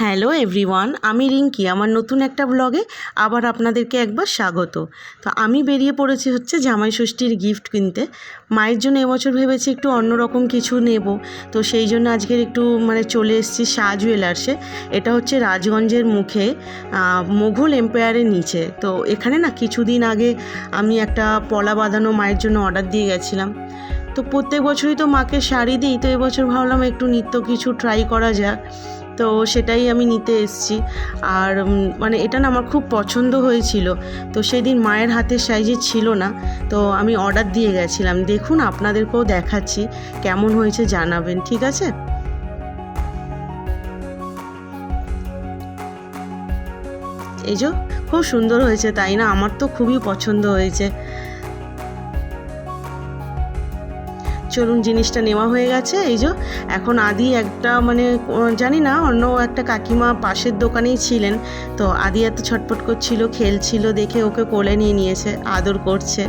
Hello everyone, আমি রিঙ্কি, আমার নতুন একটা ব্লগে আবার আপনাদেরকে একবার স্বাগত। তো আমি বেরিয়ে পড়েছি হচ্ছে জামাই ষষ্ঠীর গিফট কিনতে। মায়ের জন্য এবছর ভেবেছি একটু অন্যরকম কিছু নেব। তো সেই জন্য আজকের একটু মানে চলে এসেছি শাহ জুয়েলার্সে এটা হচ্ছে রাজগঞ্জের মুখে মুঘল এম্পায়ারের নিচে। তো এখানে না কিছুদিন আগে আমি একটা পলা বাঁধানো মায়ের জন্য অর্ডার দিয়ে গেছিলাম। তো প্রত্যেক বছরই তো মাকে শাড়ি দিই, তো এবছর ভাবলাম একটু নিত্য কিছু ট্রাই করা যাক। তো সেটাই আমি নিতে এসেছি। আর মানে এটা না আমার খুব পছন্দ হয়েছিল। তো সেদিন মায়ের হাতের সাইজে ছিল না। তো আমি অর্ডার দিয়ে গেছিলাম। দেখুন, আপনাদেরকেও দেখাচ্ছি। কেমন হয়েছে জানাবেন, ঠিক আছে? এই যে, খুব সুন্দর হয়েছে, তাই না? আমার তো খুবই পছন্দ হয়েছে। চলুন জিনিসটা নেওয়া হয়ে গেছে। এই যে, এখন আদি একটা মানে জানি না, অন্য একটা কাকিমা পাশের দোকানেই ছিলেন। তো আদি এত ছটপট করছিল, খেলছিল, দেখে ওকে কোলে নিয়ে নিয়েছে, আদর করছে।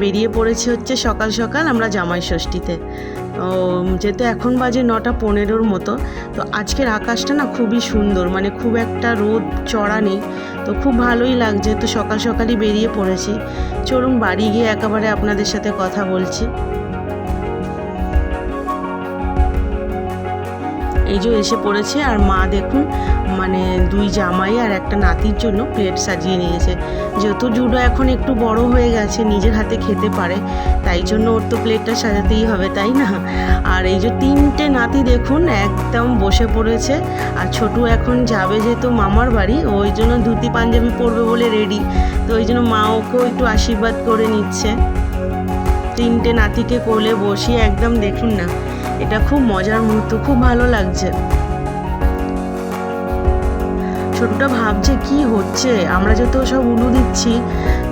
বেরিয়ে পড়েছে হচ্ছে সকাল সকাল আমরা জামাই ষষ্ঠীতে। যেহেতু এখন বাজে নটা পনেরোর মতো, তো আজকের আকাশটা না খুবই সুন্দর মানে খুব একটা রোদ চড়া নেই, তো খুব ভালোই লাগছে, তো সকাল সকালই বেরিয়ে পড়েছি। চলুন বাড়ি গিয়ে একেবারে আপনাদের সাথে কথা বলছি। এই যে এসে পড়েছে আর মা দেখুন মানে দুই জামাই আর একটা নাতির জন্য প্লেট সাজিয়ে নিয়েছে। যেহেতু জুডো এখন একটু বড় হয়ে গেছে, নিজের হাতে খেতে পারে, তাই জন্য ওর তো প্লেটটা সাজাতেই হবে, তাই না? আর এই যে তিনটে নাতি দেখুন, একদম বসে পড়েছে। আর ছোটু এখন যাবে যেহেতু মামার বাড়ি ওই জন্য ধুতি পাঞ্জাবি পরবে বলে রেডি তো ওই জন্য মা ওকেও একটু আশীর্বাদ করে নিচ্ছে। তিনটে নাতিকে কোলে বসিয়ে একদম দেখুন না। এটা খুব মজার মুহূর্ত, খুব ভালো লাগছে। ছোটটা ভাবছে কি হচ্ছে? আমরা যত সব উলু দিচ্ছি,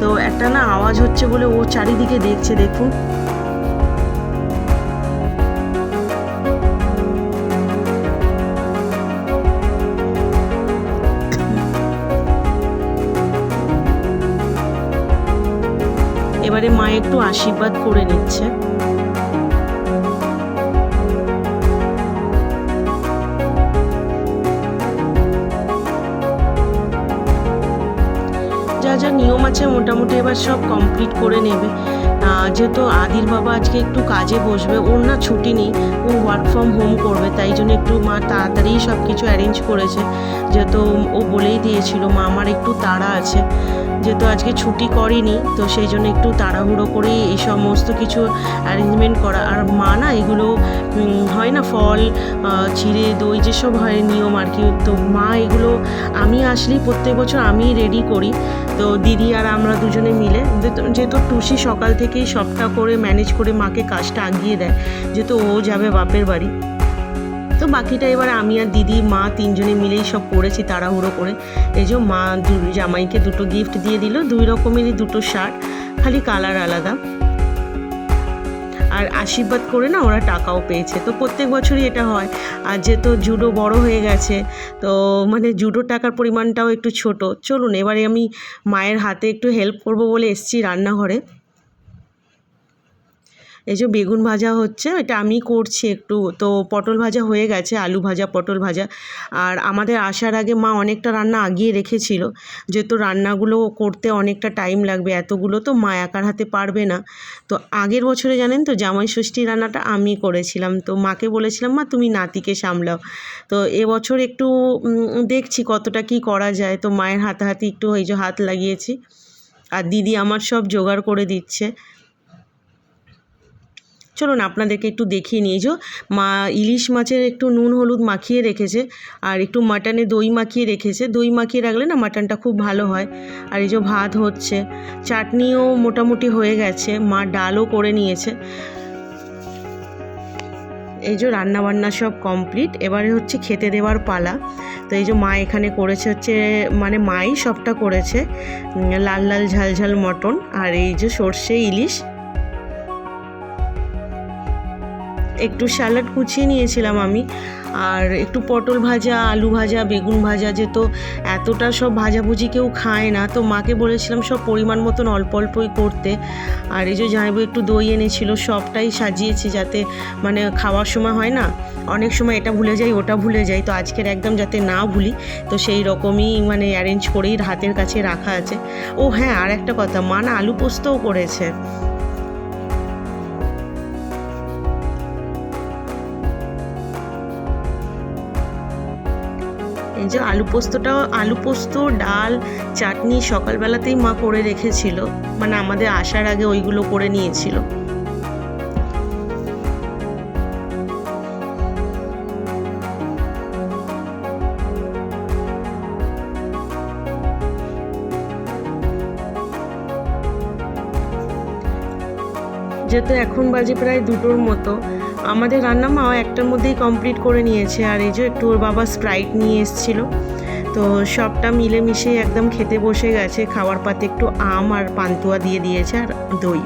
তো একটা না আওয়াজ হচ্ছে বলে ও চারিদিকে দেখছে, দেখুন। এবারে মা একটু আশীর্বাদ করে নিচ্ছে। যা নিয়ম আছে মোটামুটি এবার সব কমপ্লিট করে নেবে। যেহেতু আদির বাবা আজকে একটু কাজে বসবে, ওর না ছুটি নেই, ও ওয়ার্ক ফ্রম হোম করবে, তাই জন্য একটু মা তাড়াতাড়ি সব কিছু অ্যারেঞ্জ করেছে। যেহেতু ও বলেই দিয়েছিল, মা, আমার একটু তাড়া আছে। যেহেতু আজকে ছুটি করেনি, তো সেই জন্য একটু তাড়াহুড়ো করেই এই সমস্ত কিছু অ্যারেঞ্জমেন্ট করা। আর মা না এগুলো হয় না ফল চিড়ে দই, যেসব হয় নিয়ম আর কি, তো মা এগুলো আমি আসলেই প্রত্যেক বছর আমি রেডি করি। তো দিদি আর আমরা দুজনে মিলে, যেহেতু- টুসি সকাল থেকেই সবটা করে ম্যানেজ করে মাকে কাজটা আগিয়ে দেয়, যেহেতু ও যাবে বাপের বাড়ি। তো বাকিটা এবার আমি আর দিদি, মা তিনজনে মিলেই সব করেছি তাড়াহুড়ো করে। এই যে মা জামাইকে দুটো গিফট দিয়ে দিল, দুই রকমেরই দুটো শার্ট, খালি কালার আলাদা। আর আশীর্বাদ করে না ওরা টাকাও পেয়েছে। তো প্রত্যেক বছরই এটা হয়। আর যেহেতু জুডো বড় হয়ে গেছে, তো মানে জুডো টাকার পরিমাণটাও একটু ছোট। চলুন, এবারে আমি মায়ের হাতে একটু হেল্প করব বলে এসেছি রান্নাঘরে। এই যে বেগুন ভাজা হচ্ছে, এটা আমি করছি একটু। তো পটল ভাজা হয়ে গেছে, আলু ভাজা, পটল ভাজা। আর আমাদের আসার আগে মা অনেকটা রান্না আগিয়ে রেখেছিল, যেহেতু রান্নাগুলো করতে অনেকটা টাইম লাগবে এতগুলো, তো মা একার হাতে পারবে না। তো আগের বছরে জানেন তো, জামাই ষষ্ঠী রান্নাটা আমি করেছিলাম। তো মাকে বলেছিলাম, মা, তুমি নাতিকে সামলাও। তো এবছর একটু দেখছি কতটা কি করা যায়। তো মায়ের হাতাহাতি একটু এই যে হাত লাগিয়েছি। আর দিদি আমার সব জোগাড় করে দিচ্ছে। চলুন আপনাদেরকে একটু দেখিয়ে নিয়ে যে মা, ইলিশ মাছের একটু নুন, হলুদ মাখিয়ে রেখেছে আর একটু মাটনে দই মাখিয়ে রেখেছে। দই মাখিয়ে রাখলে না মাটনটা খুব ভালো হয়। আর এই যে ভাত হচ্ছে, চাটনিও মোটামুটি হয়ে গেছে। মা ডালও করে নিয়েছে। এই যে রান্না বান্না সব কমপ্লিট। এবারে হচ্ছে খেতে দেওয়ার পালা। তো এই যে মা এখানে করেছে হচ্ছে মানে মাই সবটা করেছে। লাল লাল ঝাল ঝাল মটন। আর এই যে সর্ষে, ইলিশ একটু স্যালাড কুচিয়ে নিয়েছিলাম আমি, আর একটু পটল ভাজা, আলু ভাজা, বেগুন ভাজা যেত এতটা সব ভাজাভুজি কেউ খায় না। তো মাকে বলেছিলাম সব পরিমাণ মতন অল্প অল্পই করতে। আর এই যে জামাইবু একটু দই এনেছিল, সবটাই সাজিয়েছি যাতে মানে খাওয়ার সময় হয় না, অনেক সময় এটা ভুলে যাই, ওটা ভুলে যাই। তো আজকের একদম যাতে না ভুলি, তো সেই রকমই মানে অ্যারেঞ্জ করেই হাতের কাছে রাখা আছে। ও হ্যাঁ আর একটা কথা, মা না আলু পোস্তও করেছে। যে আলু পোস্তটাও আলু পোস্ত, ডাল, চাটনি সকালবেলাতেই মা করে রেখেছিল। মানে আমাদের আসার আগে ওইগুলো করে নিয়েছিল। যেহেতু এখন বাজে প্রায় দুটোর মতো আমাদের রান্না মাও একটার মধ্যেই কমপ্লিট করে নিয়েছে। আর এই যে একটু ওর বাবা স্প্রাইট নিয়ে এসেছিল। তো সবটা মিলেমিশে একদম খেতে বসে গেছে। খাওয়ার পাতে একটু আম আর পান্তুয়া দিয়ে দিয়েছে আর দই।